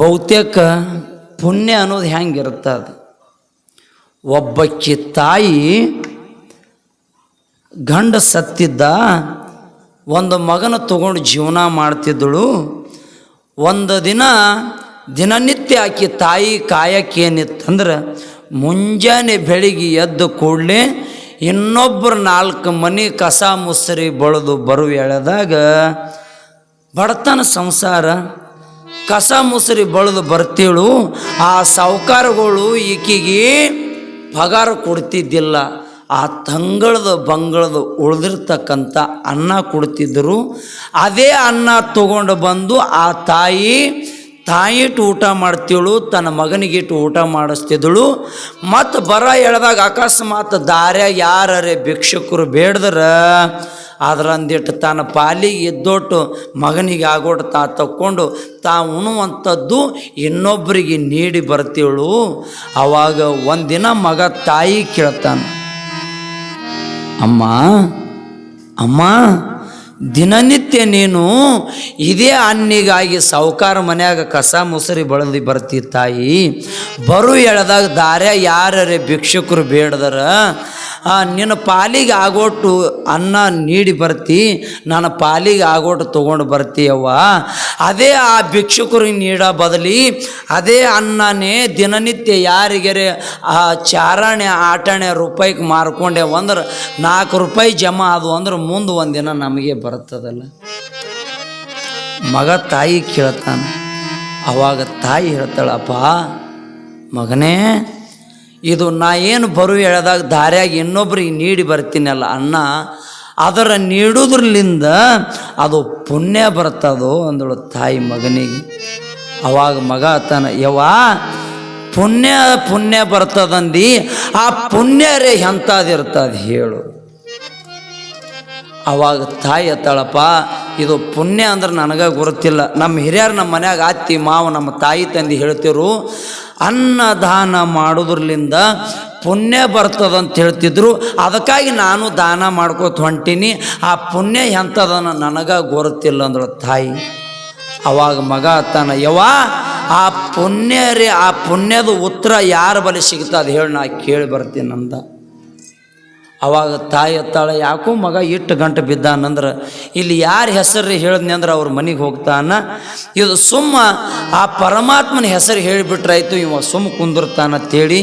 ಬಹುತೇಕ ಪುಣ್ಯ ಅನ್ನೋದು ಹೆಂಗಿರುತ್ತೆ ಅದು? ಒಬ್ಬಕ್ಕಿ ತಾಯಿ ಗಂಡ ಸತ್ತಿದ್ದ, ಒಂದು ಮಗನ ತಗೊಂಡು ಜೀವನ ಮಾಡ್ತಿದ್ದಳು. ಒಂದು ದಿನ ದಿನನಿತ್ಯ ಆಕಿ ತಾಯಿ ಕಾಯಕ್ಕೇನಿತ್ತಂದ್ರೆ ಮುಂಜಾನೆ ಬೆಳಿಗ್ಗೆ ಎದ್ದು ಕೂಡಲೇ ಇನ್ನೊಬ್ಬರು ನಾಲ್ಕು ಮನೆ ಕಸ ಮುಸರಿ ಬಳಿದು ಬರು ಎಳೆದಾಗ ಬಡತನ ಸಂಸಾರ ಕಸ ಮುಸ್ರಿ ಬಳಿದು ಬರ್ತೀಳು, ಆ ಸಾವುಕಾರಗಳು ಈಕಿಗೆ ಪಗಾರ ಕೊಡ್ತಿದ್ದಿಲ್ಲ. ಆ ತಂಗಳದ ಬಂಗಳದ ಉಳಿದಿರ್ತಕ್ಕಂಥ ಅನ್ನ ಕೊಡ್ತಿದ್ದರು ಅದೇ ಅನ್ನ ತಗೊಂಡು ಬಂದು ಆ ತಾಯಿ ತಾಯಿಟ್ಟು ಊಟ ಮಾಡ್ತೀಳು, ತನ್ನ ಮಗನಿಗಿಟ್ಟು ಊಟ ಮಾಡಿಸ್ತಿದ್ದಳು ಮತ್ತು ಬರ ಎಳೆದಾಗ ಅಕಸ್ಮಾತ್ ದಾರ್ಯ ಯಾರೇ ಭಿಕ್ಷಕರು ಬೇಡ್ದ್ರ? ಅದರಂದಿಟ್ಟು ತನ್ನ ಪಾಲಿಗೆ ಎದ್ದೊಟ್ಟು ಮಗನಿಗೆ ಆಗೋಟು ತಾ ತಕ್ಕೊಂಡು ತಾ ಉಣುವಂಥದ್ದು ಇನ್ನೊಬ್ಬರಿಗೆ ನೀಡಿ ಬರ್ತೀಳು ಆವಾಗ ಒಂದಿನ ಮಗ ತಾಯಿ ಕೇಳ್ತಾನೆ, ಅಮ್ಮ ಅಮ್ಮ, ದಿನನಿತ್ಯ ನೀನು ಇದೇ ಅನ್ನಿಗಾಗಿ ಸಾವುಕಾರ ಮನ್ಯಾಗ ಕಸ ಮುಸರಿ ಬಳದಿ ಬರ್ತಿ ತಾಯಿ. ಬರು ಎಳೆದಾಗ ದಾರ್ಯ ಯಾರೇ ಭಿಕ್ಷುಕರು ಬೇಡದರ ನಿನ್ನ ಪಾಲಿಗೆ ಆಗೋಟು ಅನ್ನ ನೀಡಿ ಬರ್ತಿ, ನನ್ನ ಪಾಲಿಗೆ ಆಗೋಟು ತೊಗೊಂಡು ಬರ್ತೀಯವ್ವ ಅದೇ ಆ ಭಿಕ್ಷುಕರಿಗೆ ನೀಡೋ ಬದಲಿ ಅದೇ ಅನ್ನನೇ ದಿನನಿತ್ಯ ಯಾರಿಗೆರೆ ಆ ಚಾರಣೆ, ಆಟಣೆ ರೂಪಾಯಿಗೆ ಮಾರ್ಕೊಂಡೆ ಅಂದ್ರೆ ನಾಲ್ಕು ರೂಪಾಯಿ ಜಮಾ ಅದು ಅಂದ್ರೆ ಮುಂದೆ ಒಂದಿನ ನಮಗೆ ಬರ್ತದಲ್ಲ. ಮಗ ತಾಯಿ ಕೇಳ್ತಾನೆ. ಅವಾಗ ತಾಯಿ ಹೇಳ್ತಾಳಪ್ಪ, ಮಗನೇ ಇದು ನಾ ಏನು ಬರು ಎಳೆದಾಗ ದಾರ್ಯಾಗ ಇನ್ನೊಬ್ರಿಗೆ ನೀಡಿ ಬರ್ತೀನಲ್ಲ ಅನ್ನ ಅದರ ನೀಡುದ್ರಲಿಂದ ಅದು ಪುಣ್ಯ ಬರ್ತದೋ ಅಂದಳು ತಾಯಿ ಮಗನಿಗೆ. ಅವಾಗ ಮಗ ತಾನ ಯವ್ವ, ಪುಣ್ಯ ಪುಣ್ಯ ಬರ್ತದಂದು, ಆ ಪುಣ್ಯ ರೇ ಎಂಥದಿರ್ತದೆ ಹೇಳು. ಅವಾಗ ತಾಯಿ ಎತ್ತಾಳಪ್ಪ, ಇದು ಪುಣ್ಯ ಅಂದ್ರೆ ನನಗೆ ಗೊತ್ತಿಲ್ಲ ನಮ್ಮ ಹಿರಿಯರು ನಮ್ಮ ಮನ್ಯಾಗ ಅತ್ತಿ ಮಾವ, ನಮ್ಮ ತಾಯಿ ತಂದು ಹೇಳ್ತಿರು ಅನ್ನದಾನ ಮಾಡೋದ್ರಲಿಂದ ಪುಣ್ಯ ಬರ್ತದಂತ ಹೇಳ್ತಿದ್ರು. ಅದಕ್ಕಾಗಿ ನಾನು ದಾನ ಮಾಡ್ಕೋತ ಹೊಂಟೀನಿ. ಆ ಪುಣ್ಯ ಎಂಥದನ್ನು ನನಗೆ ಗೊತ್ತಿಲ್ಲ ಅಂದ್ರೆ ತಾಯಿ. ಅವಾಗ ಮಗ ತನ್ನ ಯವ್ವ, ಆ ಪುಣ್ಯ ರೀ, ಆ ಪುಣ್ಯದ ಉತ್ತರ ಯಾರ ಬಳಿ ಸಿಗ್ತದೆ ಹೇಳಿ ನಾ ಕೇಳಿ ಬರ್ತೀನಿ ನಂದ ಅವಾಗ ತಾಯಿ ಎತ್ತಾಳೆ, ಯಾಕೋ ಮಗ ಇಟ್ಟು ಗಂಟೆ ಬಿದ್ದಾನಂದ್ರೆ. ಇಲ್ಲಿ ಯಾರ ಹೆಸರು ಹೇಳಿದ್ನಿ ಅಂದ್ರೆ ಅವ್ರ ಮನೆಗೆ ಹೋಗ್ತಾನ. ಇದು ಸುಮ್ಮ ಆ ಪರಮಾತ್ಮನ ಹೆಸರು ಹೇಳಿಬಿಟ್ರಾಯ್ತು, ಇವ ಸುಮ್ಮ ಕುಂದಿರ್ತಾನ ಅಂತೇಳಿ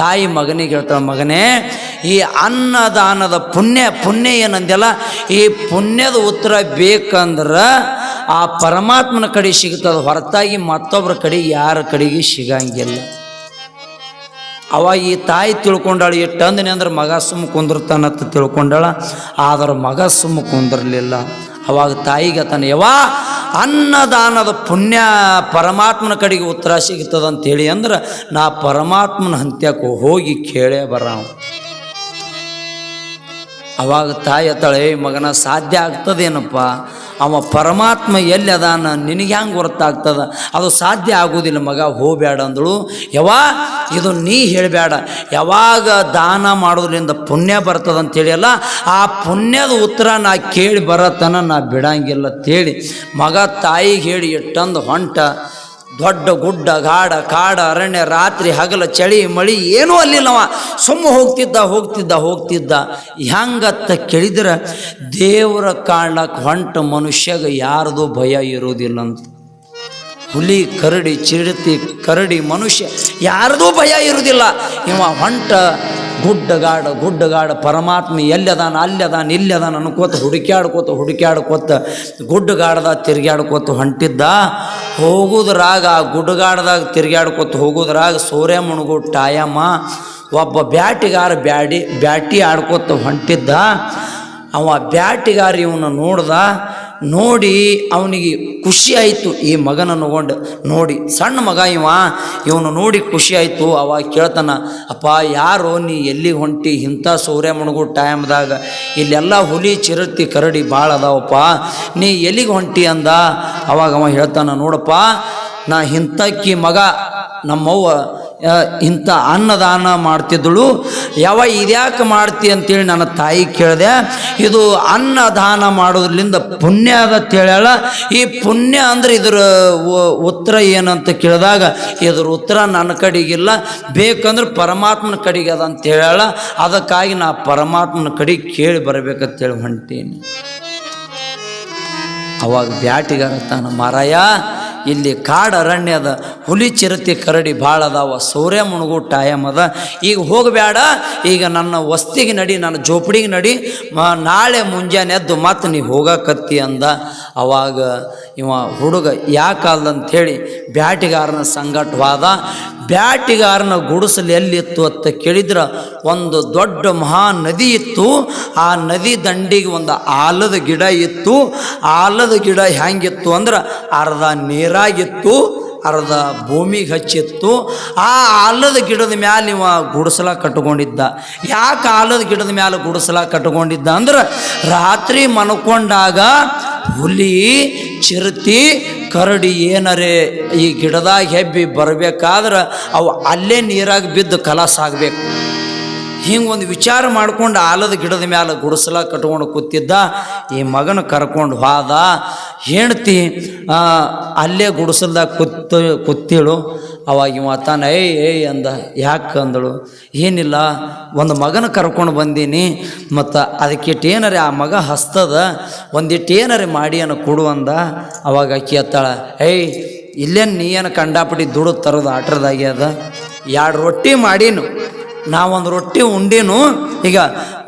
ತಾಯಿ ಮಗನಿಗೆ ಹೇಳ್ತಾಳೆ, ಮಗನೇ, ಈ ಅನ್ನದಾನದ ಪುಣ್ಯ ಪುಣ್ಯ ಏನಂದೆಲ್ಲ ಈ ಪುಣ್ಯದ ಉತ್ತರ ಬೇಕಂದ್ರೆ ಆ ಪರಮಾತ್ಮನ ಕಡೆ ಸಿಗ್ತದೆ, ಹೊರತಾಗಿ ಮತ್ತೊಬ್ಬರ ಕಡೆ ಯಾರ ಕಡೆಗೆ ಸಿಗಂಗಿಲ್ಲ. ಅವ ಈ ತಾಯಿ ತಿಳ್ಕೊಂಡಾಳ ಎಷ್ಟು ಅಂದನೆ ಅಂದ್ರೆ ಮಗ ಸುಮ್ಮ ಕುಂದಿರ್ತಾನಂತ ತಿಳ್ಕೊಂಡಾಳ. ಆದ್ರೆ ಮಗ ಸುಮ್ಮ ಕುಂದಿರಲಿಲ್ಲ. ಅವಾಗ ತಾಯಿಗೆ ತಾನೆ ಯವಾ ಅನ್ನದಾನದ ಪುಣ್ಯ ಪರಮಾತ್ಮನ ಕಡೆಗೆ ಉತ್ತರ ಸಿಗ್ತದ ಅಂತೇಳಿ ಅಂದ್ರೆ, ನಾ ಪರಮಾತ್ಮನ ಹಂತ್ಯಕ್ಕೆ ಹೋಗಿ ಕೇಳೇ ಬರ ಅವಾಗ ತಾಯಿ ಅತ್ತಾಳೆ ಮಗನ ಸಾಧ್ಯ ಆಗ್ತದೇನಪ್ಪ? ಅವ ಪರಮಾತ್ಮ ಎಲ್ಲಿ ಅದಾನ ನಿನಗೆ ಹೆಂಗೆ ಗೊತ್ತಾಗ್ತದ ಅದು ಸಾಧ್ಯ ಆಗೋದಿಲ್ಲ ಮಗ ಹೋಗಬೇಡ ಅಂದಳು. ಯಾವಾ ಇದು ನೀ ಹೇಳಬೇಡ ಯಾವಾಗ ದಾನ ಮಾಡೋದ್ರಿಂದ ಪುಣ್ಯ ಬರ್ತದ ಅಂತೇಳಿ ಅಲ್ಲ, ಆ ಪುಣ್ಯದ ಉತ್ತರ ನಾ ಕೇಳಿ ಬರತನ ನಾ ಬಿಡಂಗಿಲ್ಲ ಅಂತೇಳಿ ಮಗ ತಾಯಿಗೆ ಹೇಳಿ ಎಷ್ಟೊಂದು ಹೊಂಟ. ದೊಡ್ಡ ಗುಡ್ಡ, ಗಾಡ, ಕಾಡ, ಅರಣ್ಯ, ರಾತ್ರಿ, ಹಗಲ, ಚಳಿ, ಮಳಿ, ಏನೂ ಅಲ್ಲಿಲ್ಲವ. ಸುಮ್ಮ ಹೋಗ್ತಿದ್ದ ಹೋಗ್ತಿದ್ದ ಹೋಗ್ತಿದ್ದ. ಹೆಂಗತ್ತ ಕೇಳಿದ್ರೆ ದೇವರ ಕಾಣ್ಲಕ್ಕೆ ಹೊಂಟ ಮನುಷ್ಯಗೆ ಯಾರ್ದು ಭಯ ಇರೋದಿಲ್ಲ ಹುಲಿ ಕರಡಿ ಚಿರತೆ ಕರಡಿ ಮನುಷ್ಯ, ಯಾರದೂ ಭಯ ಇರುವುದಿಲ್ಲ. ಇವ ಹೊಂಟ ಗುಡ್ಡಗಾಡ ಗುಡ್ಡಗಾಡ ಪರಮಾತ್ಮ ಎಲ್ಲದಾನ, ಅಲ್ಲದಾನ, ಇಲ್ಲದಾನ ಅನ್ಕೋತ ಹುಡುಕ್ಯಾಡ್ಕೋತ ಹುಡುಕ್ಯಾಡ್ಕೋತ ಗುಡ್ಡಗಾಡ್ದಾಗ ತಿರ್ಗ್ಯಾಡ್ಕೋತ ಹೊಂಟಿದ್ದ. ಹೋಗುದ್ರಾಗ ಆ ಗುಡ್ಡಗಾಡ್ದಾಗ ತಿರ್ಗ್ಯಾಡ್ಕೋತ ಹೋಗುದ್ರಾಗ ಸೂರ್ಯ ಮುಣಗು ಟಾಯಮ್ಮ ಒಬ್ಬ ಬ್ಯಾಟಿಗಾರ ಬ್ಯಾಡಿ, ಬ್ಯಾಟಿ ಆಡ್ಕೋತ ಹೊಂಟಿದ್ದ. ಅವ ಬ್ಯಾಟಿಗಾರ ಇವನ ನೋಡ್ದ. ನೋಡಿ ಅವನಿಗೆ ಖುಷಿ ಆಯಿತು, ಈ ಮಗನ ಕೊಂಡು ನೋಡಿ. ಸಣ್ಣ ಮಗ ಇವ, ಇವನು ನೋಡಿ ಖುಷಿ ಆಯಿತು. ಅವಾಗ ಕೇಳ್ತಾನ, ಅಪ್ಪ, ಯಾರೋ ನೀ ಎಲ್ಲಿ ಹೊಂಟಿ? ಇಂಥ ಸೂರ್ಯ ಮುಣಗು ಟೈಮ್ದಾಗ ಇಲ್ಲೆಲ್ಲ ಹುಲಿ, ಚಿರತಿ, ಕರಡಿ ಭಾಳ ಅದಾವಪ್ಪ. ನೀ ಎಲ್ಲಿಗೆ ಹೊಂಟಿ ಅಂದ? ಅವಾಗ ಅವ ಹೇಳ್ತಾನ, ನೋಡಪ್ಪ, ನಾ ಇಂಥಕ್ಕಿ ಮಗ, ನಮ್ಮವ್ವ ಇಂಥ ಅನ್ನದಾನ ಮಾಡ್ತಿದ್ದಳು. ಯಾವ ಇದ್ಯಾಕೆ ಮಾಡ್ತಿ ಅಂತೇಳಿ ನನ್ನ ತಾಯಿ ಕೇಳಿದೆ, ಇದು ಅನ್ನದಾನ ಮಾಡೋದ್ರಿಂದ ಪುಣ್ಯ ಅದ ಅಂತೇಳ್ಯಾಳ ಈ ಪುಣ್ಯ ಅಂದ್ರೆ ಇದರ ಉತ್ತರ ಏನಂತ ಕೇಳಿದಾಗ, ಇದ್ರ ಉತ್ತರ ನನ್ನ ಕಡೆಗಿಲ್ಲ ಬೇಕಂದ್ರೆ ಪರಮಾತ್ಮನ ಕಡೆಗೆ ಅದ ಅಂತ ಹೇಳ್ಯಾಳ. ಅದಕ್ಕಾಗಿ ನಾ ಪರಮಾತ್ಮನ ಕಡೆಗೆ ಕೇಳಿ ಬರಬೇಕಂತೇಳಿ ಹೊಂಟೀನಿ. ಅವಾಗ ಬ್ಯಾಟಿಗಾರ ತಾನ, ಮಾರಾಯ ಇಲ್ಲಿ ಕಾಡು ಅರಣ್ಯದ ಹುಲಿ ಚಿರತೆ ಕರಡಿ ಭಾಳ ಅದಾವ. ಸೌರ್ಯ ಮುಣಗು ಟೈಮ್ ಅದ. ಈಗ ಹೋಗಬೇಡ ಈಗ ನನ್ನ ವಸ್ತಿಗೆ ನಡಿ, ನನ್ನ ಜೋಪಡಿಗೆ ನಡಿ. ನಾಳೆ ಮುಂಜಾನೆ ಎದ್ದು ಮತ್ತೆ ನೀ ಹೋಗಕತ್ತಿ ಅಂದ. ಅವಾಗ ಇವ ಹುಡುಗ ಯಾಕಲ್ಲ ಹೇಳಿ ಬ್ಯಾಟಿಗಾರನ ಸಂಘಟವಾದ. ಬ್ಯಾಟಿಗಾರನ ಗುಡಿಸಲು ಎಲ್ಲಿತ್ತು ಅಂತ ಕೇಳಿದ್ರೆ ಒಂದು ದೊಡ್ಡ ಮಹಾ ನದಿ ಇತ್ತು. ಆ ನದಿ ದಂಡಿಗೆ ಒಂದು ಆಲದ ಗಿಡ ಇತ್ತು. ಆಲದ ಗಿಡ ಹೆಂಗಿತ್ತು ಅಂದ್ರೆ ಅರ್ಧ ನೀರಾಗಿತ್ತು ಅರ್ಧ ಭೂಮಿಗೆ ಹಚ್ಚಿತ್ತು. ಆ ಆಲದ ಗಿಡದ ಮ್ಯಾಲೆ ಇವ ಗುಡಿಸಲ ಕಟ್ಕೊಂಡಿದ್ದ ಯಾಕೆ ಆಲದ ಗಿಡದ ಮ್ಯಾಲೆ ಗುಡಿಸಲ ಕಟ್ಕೊಂಡಿದ್ದ ಅಂದ್ರೆ ರಾತ್ರಿ ಮನ್ಕೊಂಡಾಗ ಹುಲಿ, ಚಿರತಿ, ಕರಡಿ ಏನರೇ ಈ ಗಿಡದಾಗ ಹೆಬ್ಬಿ ಬರಬೇಕಾದ್ರೆ ಅವು ಅಲ್ಲೇ ನೀರಾಗಿ ಬಿದ್ದು ಕಲಾಸ ಆಗ್ಬೇಕು. ಹಿಂಗೆ ಒಂದು ವಿಚಾರ ಮಾಡ್ಕೊಂಡು ಆಲದ ಗಿಡದ ಮ್ಯಾಲೆ ಗುಡಿಸಲ ಕಟ್ಕೊಂಡು ಕೂತಿದ್ದ, ಈ ಮಗನ ಕರ್ಕೊಂಡು ಹೋದ. ಹೆಂಡ್ತಿ ಅಲ್ಲೇ ಗುಡಿಸಲ್ದಾಗ ಕೂತು, ಕೂತಿಳು. ಅವಾಗ ಇವ ತಾನ, ಏಯ್ ಏಯ್ ಅಂದ. ಯಾಕೆ ಅಂದಳು. ಏನಿಲ್ಲ, ಒಂದು ಮಗನ ಕರ್ಕೊಂಡು ಬಂದೀನಿ, ಮತ್ತು ಅದಕ್ಕಿಟ್ಟು ಏನಾರೆ ಆ ಮಗ ಹಸ್ತದ, ಒಂದಿಟ್ಟು ಏನಾರೆ ಮಾಡಿ ಅನ್ನ ಕೊಡು ಅಂದ. ಅವಾಗ ಅಕ್ಕಿ ಅತ್ತಾಳ ಏಯ್, ಇಲ್ಲೇನು ನೀ ಏನು ಕಂಡಾಪಟ್ಟಿ ದುಡ್ದು ತರೋದು ಆಟ್ರದಾಗ್ಯದ ಎರಡು ರೊಟ್ಟಿ ಮಾಡೀನು? ನಾವೊಂದು ರೊಟ್ಟಿ ಉಂಡಿನು, ಈಗ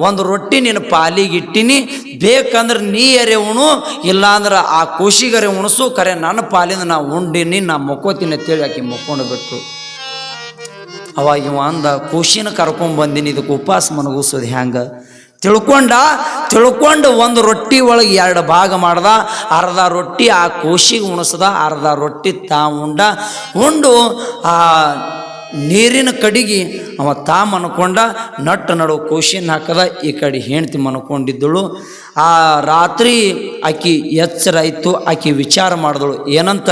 ಒಂದು ರೊಟ್ಟಿ ನಿನ್ನ ಪಾಲಿಗೆ ಇಟ್ಟಿನಿ, ಬೇಕಂದ್ರೆ ನೀ ಎರೆ ಉಣು, ಇಲ್ಲಾಂದ್ರೆ ಆ ಖುಷಿಗರೆ ಉಣಸು, ಕರೆ ನನ್ನ ಪಾಲಿಂದ ನಾ ಉಂಡಿನಿ, ನಾ ಮೊಕ್ಕೋತೀನಿ ಅಂತೇಳಿ ಆಕೆ ಮೊಕ್ಕೊಂಡು ಬಿಟ್ಟು ಅವಾಗ ಇವ ಅಂದ ಖುಷಿನ ಕರ್ಕೊಂಡ್ ಇದಕ್ಕೆ ಉಪವಾಸ ಮನಗೂಸೋದು ಹ್ಯಾಂಗ? ತಿಳ್ಕೊಂಡ, ತಿಳ್ಕೊಂಡು ಒಂದು ರೊಟ್ಟಿ ಒಳಗೆ ಎರಡು ಭಾಗ ಮಾಡ್ದ, ಅರ್ಧ ರೊಟ್ಟಿ ಆ ಕೋಶಿಗೆ ಉಣಿಸ್ದ, ಅರ್ಧ ರೊಟ್ಟಿ ತಾ ಉಂಡ, ಉಂಡು, ಆ ನೀರಿನ ಕಡಿಗೆ ಅವ ತಾ ಮನ್ಕೊಂಡ ನಟ್ಟ ನಡು ಕೋಶಿನ ಹಾಕದ, ಈ ಕಡೆ ಹೆಂಡ್ತಿ ಮನ್ಕೊಂಡಿದ್ದಳು. ಆ ರಾತ್ರಿ ಆಕಿ ಎಚ್ಚರ ಆಯಿತು ಆಕಿ ವಿಚಾರ ಮಾಡಿದಳು, ಏನಂತ,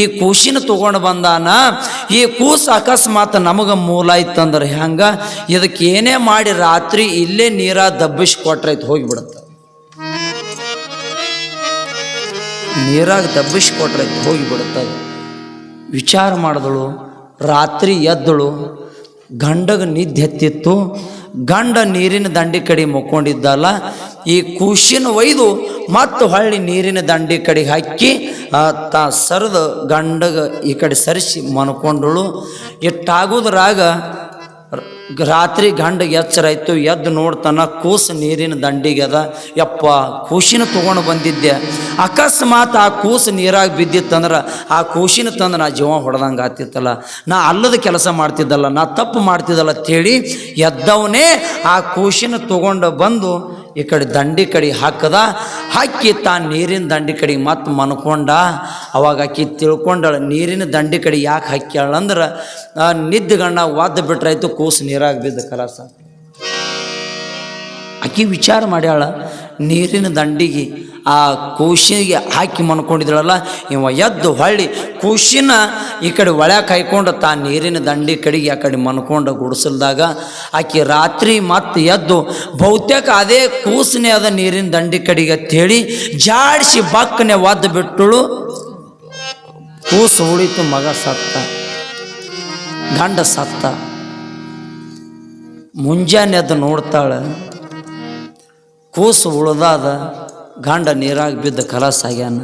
ಈ ಕೂಸಿನ ತೊಗೊಂಡು ಬಂದಾನ, ಈ ಕೂಸು ಅಕಸ್ಮಾತ್ ನಮಗೆ ಮೂಲ ಆಯ್ತಂದ್ರೆ ಹೆಂಗೆ ಇದಕ್ಕೆ ಏನೇ ಮಾಡಿ ರಾತ್ರಿ ಇಲ್ಲೇ ನೀರ ದಬ್ಬಿಸಿ ಕೊಟ್ರೈತು ಹೋಗಿಬಿಡುತ್ತೆ. ನೀರಾಗ ದಬ್ಬಿಸಿ ಕೊಟ್ರೈತು ಹೋಗಿಬಿಡುತ್ತೆ. ವಿಚಾರ ಮಾಡಿದಳು ರಾತ್ರಿ ಎದ್ದಳು. ಗಂಡಗ ನಿದ್ದೆ ಎತ್ತಿತ್ತು ಗಂಡ ನೀರಿನ ದಂಡಿ ಕಡೆ ಮುಕ್ಕೊಂಡಿದ್ದಲ್ಲ. ಈ ಕೂಸಿನ ಒಯ್ದು ಮತ್ತು ಹೊಳ್ಳಿ ನೀರಿನ ದಂಡಿ ಕಡೆಗೆ ಹಾಕಿ ತಾ ಸರಿದು ಗಂಡಗ ಈ ಕಡೆ ಸರಿಸಿ ಮನ್ಕೊಂಡಳು. ಇಟ್ಟಾಗೋದ್ರಾಗ ರ- ರಾತ್ರಿ ಗಂಡ ಎಚ್ಚರ ಆಯ್ತು ಎದ್ದು ನೋಡ್ತಾನ ಕೂಸು ನೀರಿನ ದಂಡಿಗೆದ ಯಪ್ಪ ಕೂಸಿನ ತೊಗೊಂಡು ಬಂದಿದ್ದೆ. ಅಕಸ್ಮಾತ್ ಆ ಕೂಸು ನೀರಾಗಿ ಬಿದ್ದಿತ್ತಂದ್ರೆ ಆ ಕೂಸಿನ ತಂದು ನಾ ಜೀವ ಹೊಡೆದಂಗೆ ಆತಿತ್ತಲ್ಲ ನಾ ಅಲ್ಲದ ಕೆಲಸ ಮಾಡ್ತಿದ್ದಲ್ಲ, ನಾ ತಪ್ಪು ಮಾಡ್ತಿದ್ದಲ್ಲ ಅಂತೇಳಿ ಎದ್ದವನೇ ಆ ಕೂಸಿನ ತೊಗೊಂಡು ಬಂದು ಈ ಕಡೆ ದಂಡಿ ಕಡೆ ಹಾಕದ, ಹಾಕಿ ತಾನು ನೀರಿನ ದಂಡಿ ಕಡೆಗೆ ಮತ್ತೆ ಮನ್ಕೊಂಡ. ಅವಾಗ ಆಕಿ ತಿಳ್ಕೊಂಡಳು, ನೀರಿನ ದಂಡಿ ಕಡೆ ಯಾಕೆ ಹಾಕ್ಯಾಳಂದ್ರೆ ನಿದ್ದಗಣ್ಣ ಒದ್ದು ಬಿಟ್ರಾಯ್ತು ಕೂಸು ನೀರಾಗ ಬಿದ್ದ ಕಲಾಸ. ಆಕಿ ವಿಚಾರ ಮಾಡ್ಯಾಳ ನೀರಿನ ದಂಡಿಗೆ ಆ ಕೂಸಿಗೆ ಹಾಕಿ ಮನ್ಕೊಂಡಿದ್ರಲ್ಲ ಇವ ಎದ್ದು ಹೊಳ್ಳಿ ಕೂಸಿನ ಈ ಕಡೆ ಒಳ್ಯಾಕ ಹಾಯ್ಕೊಂಡು ತಾ ನೀರಿನ ದಂಡಿ ಕಡೆಗೆ ಆ ಕಡೆ ಮನ್ಕೊಂಡು ಗುಡಿಸಲ್ದಾಗ, ಆಕೆ ರಾತ್ರಿ ಮತ್ತೆ ಎದ್ದು ಬಹುತೇಕ ಅದೇ ಕೂಸನೇ ಅದ ನೀರಿನ ದಂಡಿ ಕಡೆಗೆ ಅಂತೇಳಿ ಜಾಡಿಸಿ ಬಕ್ಕನೆ ಒದ್ದು ಬಿಟ್ಟಳು. ಕೂಸು ಉಳಿತು, ಮಗ ಸತ್ತ, ಗಂಡ ಸತ್ತ. ಮುಂಜಾನೆ ಅದು ನೋಡ್ತಾಳೆ ಕೂಸು ಉಳ್ದಾದ ಗಂಡ ನೀರಾಗಿ ಬಿದ್ದ ಕಲಸ ಆಗ್ಯಾನ.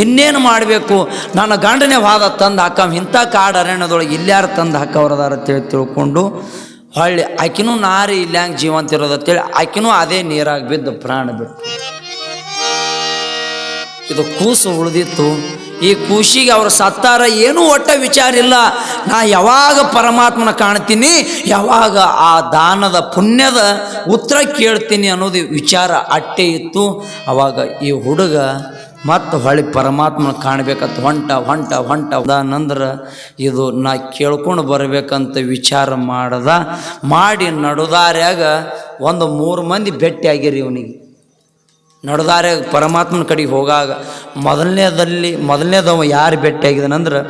ಇನ್ನೇನು ಮಾಡಬೇಕು? ನನ್ನ ಗಂಡನೇ ವಾದ ತಂದು ಹಾಕ ಇಂಥ ಕಾಡು ಅರಣ್ಯದೊಳಗೆ ಇಲ್ಲಾರು ತಂದು ಹಾಕವ್ರದಾರ ಅಂತೇಳಿ ತಿಳ್ಕೊಂಡು ಹೊಳ್ಳಿ ಆಕಿನೂ ನಾರಿ ಇಲ್ಯಾಂಗ ಜೀವಂತ ಇರೋದಂತೇಳಿ ಆಕಿನೂ ಅದೇ ನೀರಾಗಿ ಬಿದ್ದು ಪ್ರಾಣ ಬಿಟ್ಟು ಇದು ಕೂಸು ಉಳಿದಿತ್ತು. ಈ ಖುಷಿಗೆ ಅವರು ಸತ್ತಾರ ಏನೂ ಒಟ್ಟ ವಿಚಾರ ಇಲ್ಲ. ನಾ ಯಾವಾಗ ಪರಮಾತ್ಮನ ಕಾಣ್ತೀನಿ, ಯಾವಾಗ ಆ ದಾನದ ಪುಣ್ಯದ ಉತ್ತರ ಕೇಳ್ತೀನಿ ಅನ್ನೋದು ವಿಚಾರ ಅಟ್ಟೆ ಇತ್ತು. ಅವಾಗ ಈ ಹುಡುಗ ಮತ್ತು ಹೊಳಿ ಪರಮಾತ್ಮನ ಕಾಣ್ಬೇಕಂತ ಹೊಂಟ ಹೊಂಟ ಹೊಂಟ. ನಂದ್ರೆ ಇದು ನಾ ಕೇಳ್ಕೊಂಡು ಬರಬೇಕಂತ ವಿಚಾರ ಮಾಡದ. ಮಾಡಿ ನಡುದಾರ್ಯಾಗ ಒಂದು ಮೂರು ಮಂದಿ ಭೇಟಿ ಆಗಿರಿ ಇವನಿಗೆ. ನಡೆದಾರೆ ಪರಮಾತ್ಮನ ಕಡೆಗೆ ಹೋಗಾಗ ಮೊದಲನೇದಲ್ಲಿ ಮೊದಲನೇದವ ಯಾರು ಭೇಟಿಯಾಗಿದ್ದಾನಂದ್ರೆ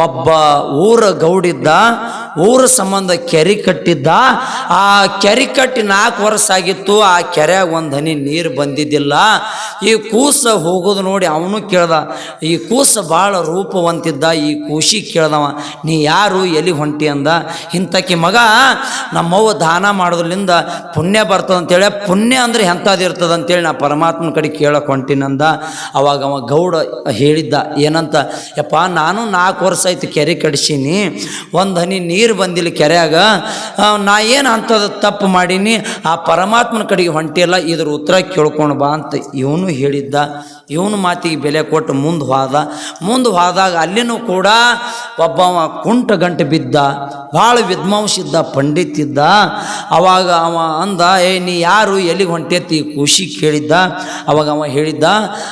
ಒಬ್ಬ ಊರ ಗೌಡಿದ್ದ ಊರ ಸಂಬಂಧ ಕೆರೆ ಕಟ್ಟಿದ್ದ, ಆ ಕೆರೆ ಕಟ್ಟಿ ನಾಲ್ಕು ವರ್ಷ ಆಗಿತ್ತು, ಆ ಕೆರೆಯಾಗ ಒಂದು ಹನಿ ನೀರು ಬಂದಿದ್ದಿಲ್ಲ. ಈ ಕೂಸ ಹೋಗೋದು ನೋಡಿ ಅವನು ಕೇಳ್ದ, ಈ ಕೂಸ ಭಾಳ ರೂಪವಂತಿದ್ದ, ಈ ಕೂಸಿ ಕೇಳ್ದವ, ನೀ ಯಾರು ಎಲ್ಲಿ ಹೊಂಟಿ? ಅಂದ. ಇಂಥಕಿ ಮಗ ನಮ್ಮವ್ವ ದಾನ ಮಾಡೋದ್ರಿಂದ ಪುಣ್ಯ ಬರ್ತದೆ ಅಂತೇಳಿ, ಪುಣ್ಯ ಅಂದ್ರೆ ಎಂಥದ್ದು ಅಂತೇಳಿ ನಾ ಪರಮಾತ್ಮನ ಕಡೆ ಕೇಳಕ್ಕೆ ಹೊಂಟಿನಂದ ಅವಾಗ ಅವ ಗೌಡ ಹೇಳಿದ್ದ, ಏನಂತ, ಯಪ್ಪ, ನಾನು ನಾಲ್ಕು ವರ್ಷ ಆಯ್ತು ಕೆರೆ ಕಡಿಸೀನಿ ಒಂದು ಹನಿ ನೀರು ಬಂದಿಲ್ಲ ಕೆರೆಯಾಗ ನಾ ಏನು ಅಂಥದ್ದು ತಪ್ಪು ಮಾಡೀನಿ, ಆ ಪರಮಾತ್ಮನ ಕಡೆಗೆ ಹೊಂಟಿಲ್ಲ ಇದ್ರ ಉತ್ತರ ಕೇಳ್ಕೊಂಡು ಬಾ ಅಂತ ಇವನು ಹೇಳಿದ್ದ. ಇವನು ಮಾತಿಗೆ ಬೆಲೆ ಕೊಟ್ಟು ಮುಂದೆ ಹೋದ. ಮುಂದೆ ಹೋದಾಗ ಅಲ್ಲಿನೂ ಕೂಡ ಒಬ್ಬವ ಕುಂಟ ಗಂಟು ಬಿದ್ದ, ಭಾಳ ವಿದ್ವಾಂಸಿದ್ದ, ಪಂಡಿತ್ ಇದ್ದ. ಅವಾಗ ಅವ ಅಂದ ಏ ನೀ ಯಾರು, ಎಲ್ಲಿಗೆ ಹೊಂಟೈತಿ? ಖುಷಿ ಕೇಳಿದ್ದ. ಅವಾಗ ಅವ ಹೇಳಿದ್ದ,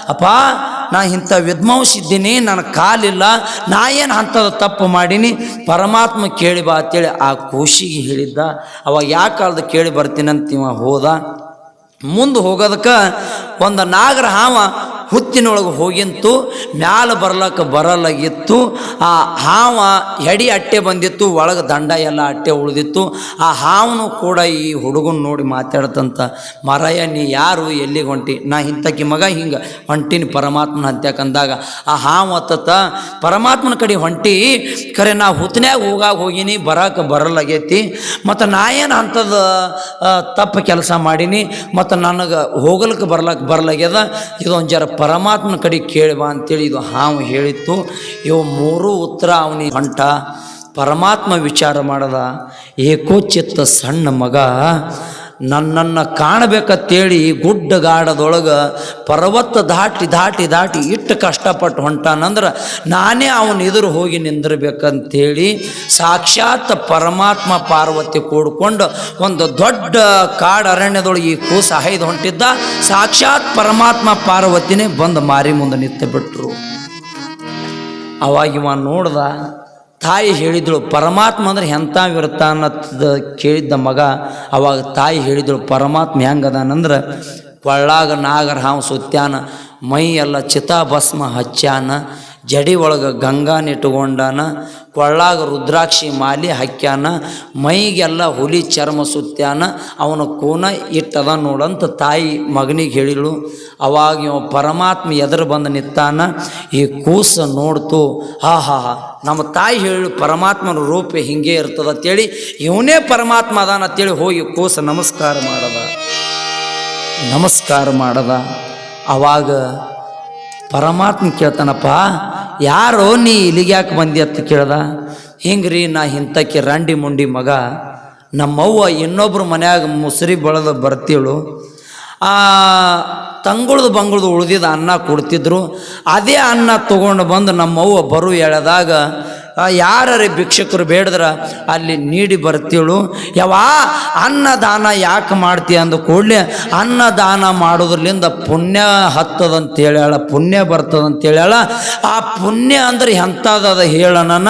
ಅಪ್ಪ ನಾ ಇಂಥ ವಿದ್ವಾಂಸಿದ್ದೀನಿ, ನನ್ನ ಕಾಲಿಲ್ಲ, ನಾ ಏನು ಅಂಥದ್ದು ತಪ್ಪು ಮಾಡೀನಿ? ಪರಮಾತ್ಮ ಕೇಳಿ ಬಾ ಅಂತೇಳಿ ಆ ಖುಷಿಗೆ ಹೇಳಿದ್ದ. ಅವಾಗ ಯಾಕೆ ಕಾಲದ ಕೇಳಿ ಬರ್ತೀನಿ ಅಂತ ಇವ ಹೋದ. ಮುಂದೆ ಹೋಗೋದಕ್ಕೆ ಒಂದು ನಾಗರ ಹಾವ ಹುತ್ತಿನೊಳಗೆ ಹೋಗಿಂತು, ಮ್ಯಾಲ ಬರ್ಲಕ್ಕ ಬರಲಾಗಿತ್ತು. ಆ ಹಾವ ಎಡಿ ಅಟ್ಟೆ ಬಂದಿತ್ತು, ಒಳಗೆ ದಂಡ ಎಲ್ಲ ಅಟ್ಟೆ ಉಳಿದಿತ್ತು. ಆ ಹಾವನು ಕೂಡ ಈ ಹುಡುಗನ ನೋಡಿ ಮಾತಾಡ್ತಂತ ಮರಯ ನೀ ಯಾರು? ಎಲ್ಲಿಗೆ ಹೊಂಟಿ? ನಾ ಇಂಥಕಿ ಮಗ ಹಿಂಗೆ ಹೊಂಟೀನಿ ಪರಮಾತ್ಮನ ಹತ್ಯಾಕಂದಾಗ ಆ ಹಾವು ಹತ್ತತ್ತ ಪರಮಾತ್ಮನ ಕಡೆ ಹೊಂಟಿ ಖರೆ ನಾ ಹುತ್ತನ್ಯಾಗ ಹೋಗಾಗ ಹೋಗಿನಿ ಬರಕ್ಕೆ ಬರಲಾಗೈತಿ. ಮತ್ತು ನಾ ಏನು ಅಂಥದ್ದು ತಪ್ಪು ಕೆಲಸ ಮಾಡೀನಿ, ಮತ್ತು ನನಗೆ ಹೋಗಲಿಕ್ಕೆ ಬರ್ಲಕ್ಕೆ ಬರಲಾಗ್ಯದ, ಇದೊಂದು ಜರ ಪರಮಾತ್ಮನ ಕಡೆ ಕೇಳಿ ಬಾ ಅಂತೇಳಿ ಇದು ಹಾವು ಹೇಳಿತ್ತು. ಇವು ಮೂರು ಉತ್ತರ ಅವನಿಗೆ ಹೊಂಟ. ಪರಮಾತ್ಮ ವಿಚಾರ ಮಾಡದ ಏಕೋಚಿತ್ತ ಸಣ್ಣ ಮಗ ನನ್ನನ್ನು ಕಾಣಬೇಕಂತೇಳಿ ಗುಡ್ಡಗಾಡದೊಳಗೆ ಪರ್ವತ ದಾಟಿ ದಾಟಿ ದಾಟಿ ಇಟ್ಟು ಕಷ್ಟಪಟ್ಟು ಹೊಂಟಾನಂದ್ರೆ ನಾನೇ ಅವನ ಎದುರು ಹೋಗಿ ನಿಂದಿರ್ಬೇಕಂತೇಳಿ ಸಾಕ್ಷಾತ್ ಪರಮಾತ್ಮ ಪಾರ್ವತಿ ಕೂಡ್ಕೊಂಡು ಒಂದು ದೊಡ್ಡ ಕಾಡು ಅರಣ್ಯದೊಳಗೆ ಈ ಕೂಸ ಹೈದು ಹೊಂಟಿದ್ದ, ಸಾಕ್ಷಾತ್ ಪರಮಾತ್ಮ ಪಾರ್ವತಿನೇ ಬಂದು ಮಾರಿ ಮುಂದೆ ನಿಂತು ಬಿಟ್ರು ಅವಾಗಿವ ನೋಡ್ದ ತಾಯಿ ಹೇಳಿದಳು ಪರಮಾತ್ಮ ಅಂದ್ರೆ ಅನ್ನತ್ತ ಕೇಳಿದ್ದ ಮಗ ಅವಾಗ ತಾಯಿ ಹೇಳಿದಳು ಪರಮಾತ್ಮ ಹೆಂಗದಾನಂದ್ರೆ ಕೊಳ್ಳಾಗ ನಾಗರ ಹಾವು ಸುತ್ತಾನ, ಮೈ ಎಲ್ಲ ಚಿತಾಭಸ್ಮ ಹಚ್ಚಾನ ಜಡಿ ಒಳಗೆ ಗಂಗಾನ ಇಟ್ಕೊಂಡಾನ ಕೊಳ್ಳಾಗ ರುದ್ರಾಕ್ಷಿ ಮಾಲಿ ಹಾಕ್ಯಾನ, ಮೈಗೆಲ್ಲ ಹುಲಿ ಚರ್ಮ ಸುತ್ತ್ಯಾನ ಅವನ ಕೂನ ಇಟ್ಟದ ನೋಡಂತ ತಾಯಿ ಮಗನಿಗೆ ಹೇಳಿಳು ಅವಾಗ ಇವ ಪರಮಾತ್ಮ ಎದುರು ಬಂದು ನಿತ್ತಾನ ಈ ಕೂಸ ನೋಡ್ತು, ಹಾ ಹಾ ಹಾ, ನಮ್ಮ ತಾಯಿ ಹೇಳು ಪರಮಾತ್ಮನ ರೂಪ ಹಿಂಗೆ ಇರ್ತದ ಅಂತೇಳಿ ಇವನೇ ಪರಮಾತ್ಮ ಅದಾನ ಅಂತೇಳಿ ಹೋಗಿ ಕೂಸ ನಮಸ್ಕಾರ ಮಾಡದ. ನಮಸ್ಕಾರ ಮಾಡದ. ಅವಾಗ ಪರಮಾತ್ಮ ಕೇಳ್ತಾನಪ್ಪ, ಯಾರೋ ನೀ ಇಲ್ಲಿಗೆ ಯಾಕೆ ಬಂದಿ? ಅಂತ ಕೇಳ್ದ. ಹಿಂಗ್ರಿ, ನಾ ಇಂಥಕ್ಕೆ ರಾಂಡಿ ಮುಂಡಿ ಮಗ. ನಮ್ಮವ್ವ ಇನ್ನೊಬ್ರು ಮನ್ಯಾಗ ಮುಸುರಿ ಬಳದ ಬರ್ತೀಳು. ಆ ತಂಗುಳ್ದು ಬಂಗುಳ್ದು ಉಳ್ದಿದ್ದ ಅನ್ನ ಕೊಡ್ತಿದ್ರು. ಅದೇ ಅನ್ನ ತೊಗೊಂಡು ಬಂದು ನಮ್ಮವ್ವ ಬರು ಎಳೆದಾಗ ಯಾರೇ ಭಿಕ್ಷಕರು ಬೇಡದ್ರ ಅಲ್ಲಿ ನೀಡಿ ಬರ್ತೀಳು. ಯಾವ ಅನ್ನದಾನ ಯಾಕೆ ಮಾಡ್ತೀಯ ಅಂದ ಕೂಡಲೇ ಅನ್ನದಾನ ಮಾಡೋದ್ರಲಿಂದ ಪುಣ್ಯ ಹತ್ತದಂತ ಹೇಳ್ಯಾಳ, ಪುಣ್ಯ ಬರ್ತದಂತ ಹೇಳ್ಯಾಳ. ಆ ಪುಣ್ಯ ಅಂದ್ರೆ ಎಂಥದದ ಹೇಳನ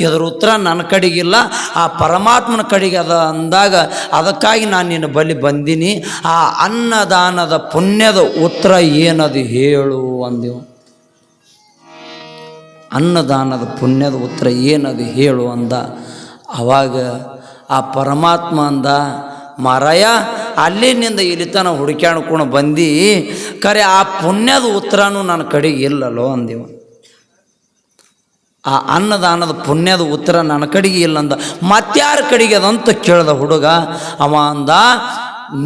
ಇದ್ರ ಉತ್ತರ ನನ್ನ ಕಡೆಗಿಲ್ಲ ಆ ಪರಮಾತ್ಮನ ಕಡೆಗೆ ಅದ ಅಂದಾಗ ಅದಕ್ಕಾಗಿ ನಾನು ನಿನ್ನ ಬಳಿ ಬಂದೀನಿ. ಆ ಅನ್ನದಾನದ ಪುಣ್ಯದ ಉತ್ತರ ಏನದು ಹೇಳು ಅಂದೆವು. ಅನ್ನದಾನದ ಪುಣ್ಯದ ಉತ್ತರ ಏನದು ಹೇಳು ಅಂದ. ಆವಾಗ ಆ ಪರಮಾತ್ಮ ಅಂದ, ಮಾರಾಯ, ಅಲ್ಲಿನಿಂದ ಇಲ್ಲಿತನ ತನ ಹುಡುಕ್ಯಾಡ್ಕೊಂಡು ಬಂದು, ಕರೆ ಆ ಪುಣ್ಯದ ಉತ್ತರನೂ ನನ್ನ ಕಡೆಗೆ ಇಲ್ಲಲ್ಲೋ ಅಂದಿವ. ಆ ಅನ್ನದಾನದ ಪುಣ್ಯದ ಉತ್ತರ ನನ್ನ ಕಡೆಗೆ ಇಲ್ಲ ಅಂದ ಮತ್ಯಾರ ಕಡೆಗೆ ಅದಂತ ಕೇಳ್ದ ಹುಡುಗ, ಅವ ಅಂದ,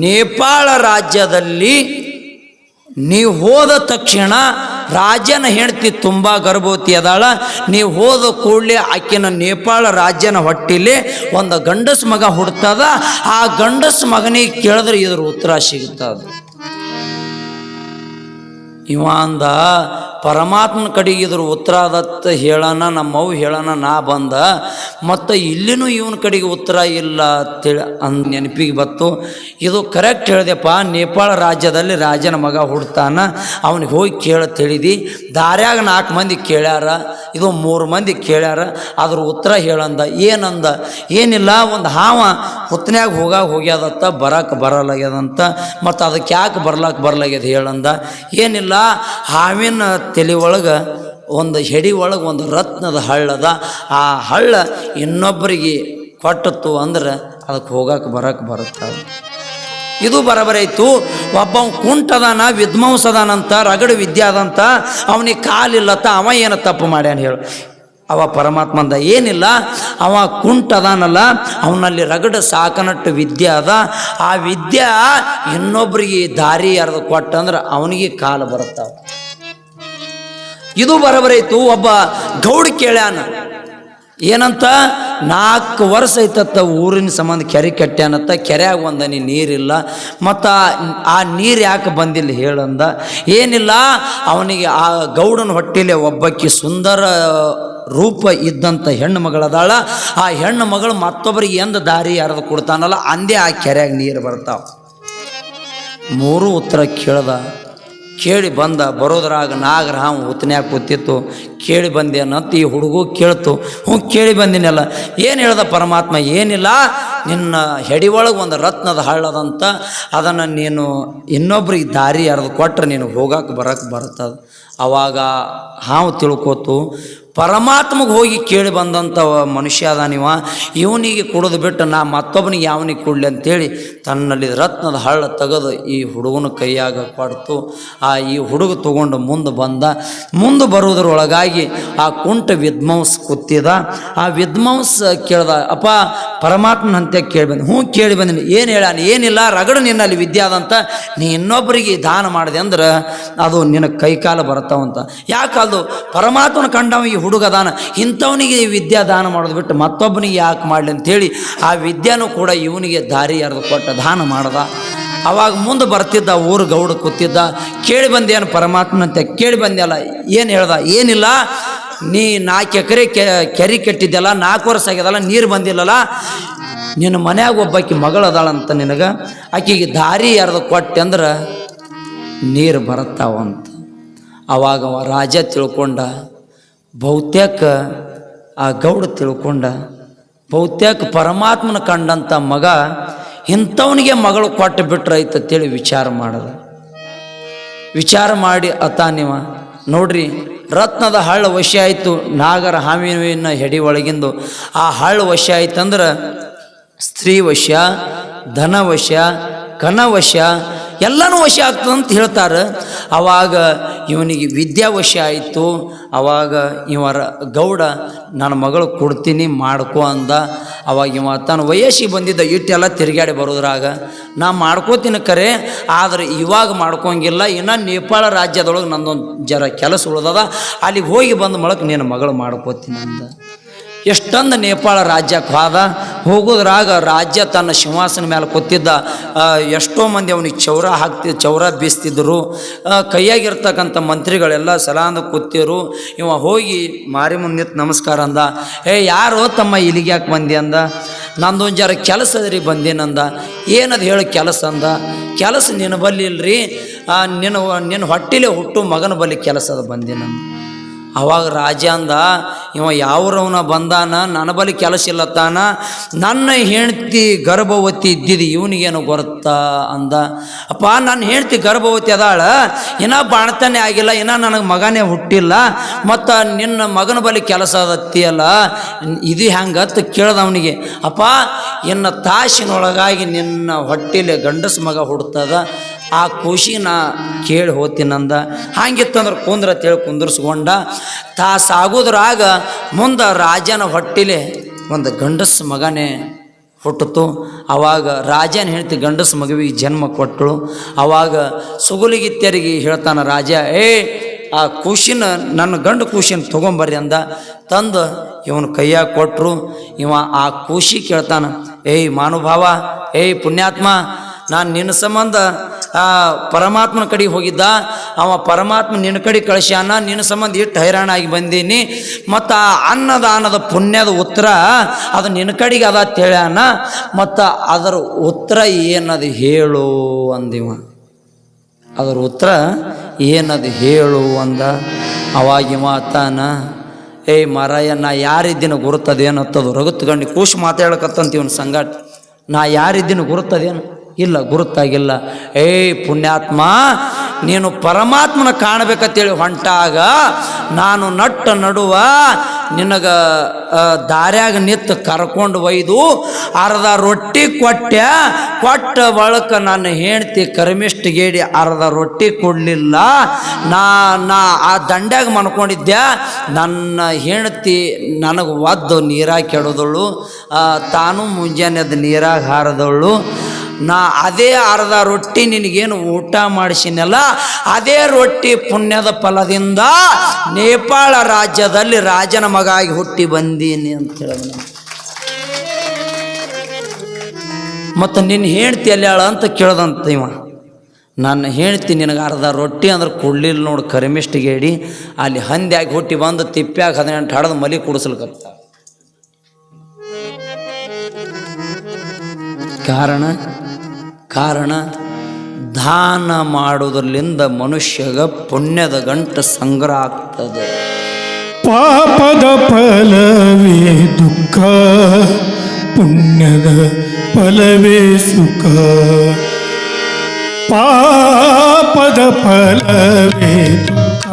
ನೇಪಾಳ ರಾಜ್ಯದಲ್ಲಿ ನೀವು ಹೋದ ತಕ್ಷಣ ರಾಜನ ಹೆಂಡತಿ ತುಂಬ ಗರ್ಭವತಿ ಅದಾಳ. ನೀವು ಹೋದ ಕೂಡಲೇ ಆಕಿನ ನೇಪಾಳ ರಾಜ್ಯನ ಹೊಟ್ಟಿಲಿ ಒಂದು ಗಂಡಸ ಮಗ ಹುಡ್ತದ. ಆ ಗಂಡಸ ಮಗನಿಗೆ ಕೇಳಿದ್ರೆ ಇದ್ರ ಉತ್ತರ ಸಿಗ್ತದ. ಇವ ಅಂದ ಪರಮಾತ್ಮನ ಕಡೆಗೆ ಇದ್ರ ಉತ್ತರ ಅದತ್ತ ಹೇಳೋಣ ನಮ್ಮವು ಹೇಳೋಣ ನಾ ಬಂದ, ಮತ್ತು ಇಲ್ಲಿನೂ ಇವನ ಕಡೆಗೆ ಉತ್ತರ ಇಲ್ಲ ಅಂತೇಳಿ ಅಂದ್ ನೆನಪಿಗೆ ಬತ್ತು. ಇದು ಕರೆಕ್ಟ್ ಹೇಳಿದೆಪ್ಪ, ನೇಪಾಳ ರಾಜ್ಯದಲ್ಲಿ ರಾಜನ ಮಗ ಹುಡ್ತಾನ, ಅವನಿಗೆ ಹೋಗಿ ಕೇಳ ತಿಳಿದು. ದಾರ್ಯಾಗ ನಾಲ್ಕು ಮಂದಿ ಕೇಳ್ಯಾರ, ಇದು ಮೂರು ಮಂದಿ ಕೇಳ್ಯಾರ, ಅದ್ರ ಉತ್ತರ ಹೇಳಂದ. ಏನಂದ? ಏನಿಲ್ಲ, ಒಂದು ಹಾವ ಹುತ್ತನ್ಯಾಗ ಹೋಗಾಗ ಹೋಗ್ಯದತ್ತ ಬರಕ್ಕೆ ಬರಲಾಗ್ಯದಂತ, ಮತ್ತು ಅದಕ್ಕೆ ಯಾಕೆ ಬರ್ಲಾಕ ಬರ್ಲಾಗ್ಯದ ಹೇಳಂದ. ಏನಿಲ್ಲ, ಹಾವಿನ ತಲೆ ಒಳಗೆ ಒಂದು ಹೆಡಿ ಒಳಗೆ ಒಂದು ರತ್ನದ ಹಳ್ಳದ ಆ ಹಳ್ಳ ಇನ್ನೊಬ್ಬರಿಗೆ ಕೊಟ್ಟತ್ತು ಅಂದ್ರೆ ಅದಕ್ಕೆ ಹೋಗಕ್ಕೆ ಬರಕ್ಕೆ ಬರುತ್ತೆ. ಇದು ಬರಬರೈತು. ಒಬ್ಬ ಕುಂಟದಾನ ವಿದ್ವಂಸದಾನಂತ ರಗಡು ವಿದ್ಯೆ ಅದಂತ ಅವನಿಗೆ ಕಾಲಿಲ್ಲತ್ತ ಅವ ಏನು ತಪ್ಪು ಮಾಡ್ಯಾನ ಹೇಳು. ಅವ ಪರಮಾತ್ಮಂದ ಏನಿಲ್ಲ, ಅವ ಕುಂಟದಾನಲ್ಲ, ಅವನಲ್ಲಿ ರಗಡ ಸಾಕನಟ್ಟು ವಿದ್ಯೆ ಅದ. ಆ ವಿದ್ಯೆ ಇನ್ನೊಬ್ಬರಿಗೆ ದಾರಿ ಯಾರ್ದು ಕೊಟ್ಟಂದ್ರೆ ಅವನಿಗೆ ಕಾಲು ಬರುತ್ತಾವ. ಇದು ಬರಬರೈತು, ಒಬ್ಬ ಗೌಡ ಕೇಳ್ಯಾನ. ಏನಂತ? ನಾಲ್ಕು ವರ್ಷ ಐತತ್ತ ಊರಿನ ಸಂಬಂಧ ಕೆರೆ ಕಟ್ಟ್ಯಾನತ್ತ ಕೆರೆಯಾಗ ಒಂದನಿ ನೀರಿಲ್ಲ. ಮತ್ತು ಆ ನೀರು ಯಾಕೆ ಬಂದಿಲ್ಲ ಹೇಳಂದ? ಏನಿಲ್ಲ, ಅವನಿಗೆ ಆ ಗೌಡನ ಹೊಟ್ಟೆಲೆ ಒಬ್ಬಕ್ಕೆ ಸುಂದರ ರೂಪ ಇದ್ದಂಥ ಹೆಣ್ಣು ಮಗಳದಾಳ. ಆ ಹೆಣ್ಣು ಮಗಳು ಮತ್ತೊಬ್ಬರಿಗೆ ಎಂದ ದಾರಿ ಹರಿದು ಕೊಡ್ತಾನಲ್ಲ, ಅಂದೇ ಆ ಕೆರೆಯಾಗ ನೀರು ಬರ್ತಾವ. ಮೂರು ಉತ್ತರ ಕೇಳ್ದ. ಕೇಳಿ ಬಂದ ಬರೋದ್ರಾಗ ನಾಗರ ಹಾವು ಉತ್ತನ್ಯಾಗ ಕೂತಿತ್ತು. ಕೇಳಿ ಬಂದೇನಂತ ಈ ಹುಡುಗು ಕೇಳ್ತು. ಹ್ಞೂ, ಕೇಳಿ ಬಂದಿನಲ್ಲ. ಏನು ಹೇಳ್ದ ಪರಮಾತ್ಮ? ಏನಿಲ್ಲ, ನಿನ್ನ ಹೆಡಿ ಒಳಗೆ ಒಂದು ರತ್ನದ ಹಳ್ಳದಂತ, ಅದನ್ನು ನೀನು ಇನ್ನೊಬ್ರಿಗೆ ದಾರಿ ಅರ್ದು ಕೊಟ್ಟರೆ ನೀನು ಹೋಗಕ್ಕೆ ಬರಕ್ಕೆ ಬರ್ತದೆ ಅವಾಗ ಹಾವು ತಿಳ್ಕೋತು. ಪರಮಾತ್ಮಗೆ ಹೋಗಿ ಕೇಳಿ ಬಂದಂಥ ಮನುಷ್ಯ ಅದಾನಿವ ಇವನಿಗೆ ಕುಡಿದು ಬಿಟ್ಟು ನಾ ಮತ್ತೊಬ್ಬನಿಗೆ ಯಾವನಿಗೆ ಕೊಡಲಿ ಅಂತೇಳಿ ತನ್ನಲ್ಲಿ ರತ್ನದ ಹಳ್ಳ ತೆಗೆದು ಈ ಹುಡುಗನ ಕೈಯಾಗ ಪಡ್ತು ಆ ಈ ಹುಡುಗ ತಗೊಂಡು ಮುಂದೆ ಬಂದ. ಮುಂದೆ ಬರುವುದರೊಳಗಾಗಿ ಆ ಕುಂಟ ವಿದ್ವಾಂಸ ಕೂತಿದ. ಆ ವಿದ್ವಾಂಸ ಕೇಳ್ದ, ಅಪ್ಪ ಪರಮಾತ್ಮನಂತೆ ಕೇಳಿ ಬಂದ. ಹ್ಞೂ, ಕೇಳಿ ಬಂದಿನಿ. ಏನು ಹೇಳ ಏನಿಲ್ಲ, ರಗಡ ನಿನ್ನಲ್ಲಿ ವಿದ್ಯೆ ಆದಂತ ನೀ ಇನ್ನೊಬ್ಬರಿಗೆ ದಾನ ಮಾಡಿದೆ ಅಂದ್ರೆ ಅದು ನಿನ್ನ ಕೈಕಾಲ ಬರ್ತಾವಂತ ಅದು ಪರಮಾತ್ಮನ ಕಂಡವ ಈ ಹುಡುಗ ದಾನ ಇಂಥವನಿಗೆ ವಿದ್ಯಾ ದಾನ ಮಾಡೋದು ಬಿಟ್ಟು ಮತ್ತೊಬ್ಬನಿಗೆ ಯಾಕೆ ಮಾಡಲಿ ಅಂತೇಳಿ, ಆ ವಿದ್ಯಾನೂ ಕೂಡ ಇವನಿಗೆ ದಾರಿ ಯಾರ್ದು ಕೊಟ್ಟ ದಾನ ಮಾಡ್ದ. ಅವಾಗ ಮುಂದೆ ಬರ್ತಿದ್ದ, ಊರು ಗೌಡ ಕೂತಿದ್ದ, ಕೇಳಿ ಬಂದೇನು ಪರಮಾತ್ಮನಂತೆ ಕೇಳಿ ಬಂದ್ಯಲ್ಲ ಏನು ಹೇಳ್ದ? ಏನಿಲ್ಲ, ನೀ ನಾಲ್ಕು ಎಕರೆ ಕೆರೆ ಕೆಟ್ಟಿದ್ದೆಲ್ಲ, ನಾಲ್ಕು ವರ್ಷ ಆಗ್ಯದಲ್ಲ, ನೀರು ಬಂದಿಲ್ಲಲ್ಲ, ನಿನ್ನ ಮನ್ಯಾಗ ಒಬ್ಬಾಕಿ ಮಗಳದಾಳಂತ ನಿನಗೆ, ಆಕೆಗೆ ದಾರಿ ಯಾರ್ದು ಕೊಟ್ಟೆ ಅಂದ್ರೆ ನೀರು ಬರುತ್ತಾವಂತ ಅವಾಗ ಅವ ರಾಜ ತಿಳ್ಕೊಂಡ ಬಹುತೇಕ ಆ ಗೌಡ ತಿಳ್ಕೊಂಡ ಬಹುತೇಕ ಪರಮಾತ್ಮನ ಕಂಡಂಥ ಮಗ ಇಂಥವನಿಗೆ ಮಗಳು ಕೊಟ್ಟು ಬಿಟ್ರೆ ಐತಂತೇಳಿ ವಿಚಾರ ಮಾಡಿದ. ವಿಚಾರ ಮಾಡಿ ಅತ ನೀವ ನೋಡ್ರಿ, ರತ್ನದ ಹಳ್ಳ ವಶ ಆಯಿತು, ನಾಗರ ಹಾಮಿನ ಹೆಡಿ ಒಳಗಿಂದು. ಆ ಹಳ್ಳ ವಶ ಆಯ್ತಂದ್ರೆ, ಸ್ತ್ರೀ ವಶ ಧನವಶ ಕನವಶ ಎಲ್ಲನೂ ವಶ ಆಗ್ತದಂತ ಹೇಳ್ತಾರೆ. ಆವಾಗ ಇವನಿಗೆ ವಿದ್ಯಾ ವಶ ಆಯಿತು. ಆವಾಗ ಇವರ ಗೌಡ, ನನ್ನ ಮಗಳು ಕೊಡ್ತೀನಿ, ಮಾಡ್ಕೊ ಅಂದ. ಅವಾಗ ಇವ ತನ್ನ ವಯಸ್ಸಿಗೆ ಬಂದಿದ್ದ ಇಟ್ಟೆಲ್ಲ ತಿರುಗಾಡಿ ಬರೋದ್ರಾಗ, ನಾ ಮಾಡ್ಕೋತೀನಿ ಕರೆ, ಆದರೆ ಇವಾಗ ಮಾಡ್ಕೊಂಗಿಲ್ಲ. ಇನ್ನು ನೇಪಾಳ ರಾಜ್ಯದೊಳಗೆ ನಂದೊಂದು ಜರ ಕೆಲಸ ಉಳ್ದದ. ಅಲ್ಲಿಗೆ ಹೋಗಿ ಬಂದ ಮೊಳಕ್ಕೆ ನಿನ್ನ ಮಗಳು ಮಾಡ್ಕೋತೀನಿ ಅಂದ. ಎಷ್ಟೊಂದು ನೇಪಾಳ ರಾಜ್ಯಕ್ಕೆ ಹೋದ. ಹೋಗೋದ್ರಾಗ ರಾಜ್ಯ ತನ್ನ ಸಿಂಹಾಸನ ಮೇಲೆ ಕೂತಿದ್ದ ಎಷ್ಟೋ ಮಂದಿ ಅವನಿಗೆ ಚೌರ ಹಾಕ್ತಿ, ಚೌರ ಬೀಸ್ತಿದ್ದರು ಕೈಯಾಗಿರ್ತಕ್ಕಂಥ ಮಂತ್ರಿಗಳೆಲ್ಲ ಸಲಾಂದ ಕೂತಿರು. ಇವ ಹೋಗಿ ಮಾರಿ ನಿಂತು ನಮಸ್ಕಾರ ಅಂದ, ಏ, ಯಾರೋ ತಮ್ಮ ಇಲ್ಲಿಗೆ ಯಾಕೆ ಬಂದಿ ಅಂದ? ನಂದೊಂದು ಜರ ಕೆಲಸ ರೀ ಬಂದೇನಂದ ಏನದು ಹೇಳಿ ಕೆಲಸ? ಅಂದ, ಕೆಲಸ ನಿನ್ನ ಬಲ್ಲಿ ಇಲ್ರಿ. ನಿನ್ನ ನಿನ್ನ ಹೊಟ್ಟಿಲೆ ಹುಟ್ಟು ಮಗನ ಬಲ್ಲಿ ಕೆಲಸದ ಬಂದೇನಂದ ಅವಾಗ ರಾಜ ಅಂದ, ಇವ ಯಾವ್ರವನ ಬಂದಾನ? ನನ್ನ ಬಳಿ ಕೆಲಸ ಇಲ್ಲ ತಾನ ನನ್ನ ಹೆಂಡ್ತಿ ಗರ್ಭವತಿ ಇದ್ದಿದ್ದು ಇವನಿಗೇನು ಗೊತ್ತಾ ಅಂದ. ಅಪ್ಪ, ನನ್ನ ಹೆಂಡ್ತಿ ಗರ್ಭವತಿ ಅದಾಳ. ಇನ್ನ ಬಾಣತನೇ ಆಗಿಲ್ಲ. ಇನ್ನ ನನಗೆ ಮಗನೇ ಹುಟ್ಟಿಲ್ಲ. ಮತ್ತು ನಿನ್ನ ಮಗನ ಬಳಿ ಕೆಲಸ ಅದತ್ತಿಯಲ್ಲ ಇದು ಹೆಂಗತ್ತ ಕೇಳ್ದ ಅವನಿಗೆ ಅಪ್ಪ, ಇನ್ನ ತಾಸಿನೊಳಗಾಗಿ ನಿನ್ನ ಹೊಟ್ಟಿಲೆ ಗಂಡಸ ಮಗ ಹುಡ್ತದ. ಆ ಖುಷಿ ನಾ ಕೇಳಿ ಹೋಗ್ತೀನಂದ ಹಂಗಿತ್ತಂದ್ರೆ ಕುಂದ್ರ ತೇಳಿ ಕುಂದರ್ಸ್ಕೊಂಡ. ತಾ ಸಾಗೋದ್ರಾಗ ಮುಂದೆ ರಾಜನ ಹೊಟ್ಟಿಲೆ ಒಂದು ಗಂಡಸ ಮಗನೇ ಹುಟ್ಟಿತು ಆವಾಗ ರಾಜನ ಹೇಳ್ತಿ ಗಂಡಸ ಮಗುವಿಗೆ ಜನ್ಮ ಕೊಟ್ಟಳು. ಆವಾಗ ಸುಗುಲಿಗಿತ್ಯರಿಗೆ ಹೇಳ್ತಾನೆ ರಾಜ, ಏ, ಆ ಖುಷಿನ ನನ್ನ ಗಂಡು ಖುಷಿನ ತೊಗೊಂಬರ್ರಿ ಅಂದ. ತಂದು ಇವನು ಕೈಯಾಗ ಕೊಟ್ಟರು ಇವ ಆ ಖುಷಿ ಕೇಳ್ತಾನೆ, ಏಯ್ ಮಾನುಭಾವ, ಏಯ್ ಪುಣ್ಯಾತ್ಮ, ನಾನು ನಿನ್ನ ಸಂಬಂಧ ಪರಮಾತ್ಮನ ಕಡೆಗೆ ಹೋಗಿದ್ದ, ಅವ ಪರಮಾತ್ಮ ನಿನ್ನ ಕಡೆ ಕಳಿಸ್ಯಾನ, ನಿನ್ನ ಸಂಬಂಧ ಇಟ್ಟು ಹೈರಾಣಾಗಿ ಬಂದೀನಿ, ಮತ್ತು ಆ ಅನ್ನದಾನದ ಪುಣ್ಯದ ಉತ್ತರ ಅದು ನಿನ್ನ ಕಡೆಗೆ ಅದ ಹೇಳ್ಯಾನ, ಮತ್ತು ಅದರ ಉತ್ತರ ಏನದು ಹೇಳು ಅಂದಿವ. ಅದರ ಉತ್ತರ ಏನದು ಹೇಳು ಅಂದ. ಅವಾಗಿ ಮಾತಾನ ಏಯ್ ಮಾರಾಯ, ನಾ ಯಾರಿದ್ದೀನ ಗುರುತದೇನತ್ತದು? ರಗುತ್ಗಂಡು ಕೂಶ್ ಮಾತಾಡಕತ್ತಂತ ಇವನು ಸಂಗಾಟ, ನಾ ಯಾರಿದ್ದಿನ ಗುರುತದೇನು? ಇಲ್ಲ, ಗುರುತಾಗಿಲ್ಲ. ಏಯ್, ಪುಣ್ಯಾತ್ಮ, ನೀನು ಪರಮಾತ್ಮನ ಕಾಣಬೇಕಂತೇಳಿ ಹೊಂಟಾಗ ನಾನು ನಟ್ಟ ನಡುವ ನಿನಗ ದಾರ್ಯಾಗ ನಿಂತು ಕರ್ಕೊಂಡು ಒಯ್ದು ಅರ್ಧ ರೊಟ್ಟಿ ಕೊಟ್ಟೆ, ಕೊಟ್ಟ ಬಳಕ ನನ್ನ ಹೆಂಡ್ತಿ ಕರ್ಮಿಷ್ಟಿಗೇಡಿ ಅರ್ಧ ರೊಟ್ಟಿ ಕೊಡಲಿಲ್ಲ. ನಾ ನಾ ಆ ದಂಡ್ಯಾಗ ಮನ್ಕೊಂಡಿದ್ದೆ, ನನ್ನ ಹೆಂಡ್ತಿ ನನಗೆ ಒದ್ದು ನೀರಾಗಿ ಕೆಡೋದಳು ತಾನು ಮುಂಜಾನೆ ಅದು ನೀರಾಗ ಹಾರದವಳು ನಾ ಅದೇ ಅರ್ಧ ರೊಟ್ಟಿ ನಿನಗೇನು ಊಟ ಮಾಡಿಸಿನಲ್ಲ, ಅದೇ ರೊಟ್ಟಿ ಪುಣ್ಯದ ಫಲದಿಂದ ನೇಪಾಳ ರಾಜ್ಯದಲ್ಲಿ ರಾಜನ ಮಗ ಆಗಿ ಹುಟ್ಟಿ ಬಂದೀನಿ ಅಂತ ಹೇಳಿದ ಮತ್ತು ನಿನ್ನ ಹೆಂಡ್ತಿ ಎಲ್ಲಿ ಅಂತ ಕೇಳ್ದಂತ ಇವ. ನನ್ನ ಹೆಂಡ್ತಿ ನಿನಗೆ ಅರ್ಧ ರೊಟ್ಟಿ ಅಂದ್ರೆ ಕೊಡ್ಲಿಲ್ಲ ನೋಡಿ ಕರಿಮಿಷ್ಟಿಗೇಡಿ, ಅಲ್ಲಿ ಹಂದ್ಯಾಗಿ ಹುಟ್ಟಿ ಬಂದು ತಿಪ್ಪ್ಯಾಗ ಹದಿನೆಂಟು ಹಡದು ಮಲಿ ಕುಡಿಸ್ಲಿಕತ್ತ. ಕಾರಣ? ಕಾರಣ, ದಾನ ಮಾಡುವುದರಿಂದ ಮನುಷ್ಯಗ ಪುಣ್ಯದ ಗಂಟ ಸಂಗ್ರಹ ಆಗ್ತದೆ. ಪಾಪದ ಫಲವೇ ದುಃಖ, ಪುಣ್ಯದ ಫಲವೇ ಸುಖ. ಪಾಪದ ಫಲವೇ ದುಃಖ.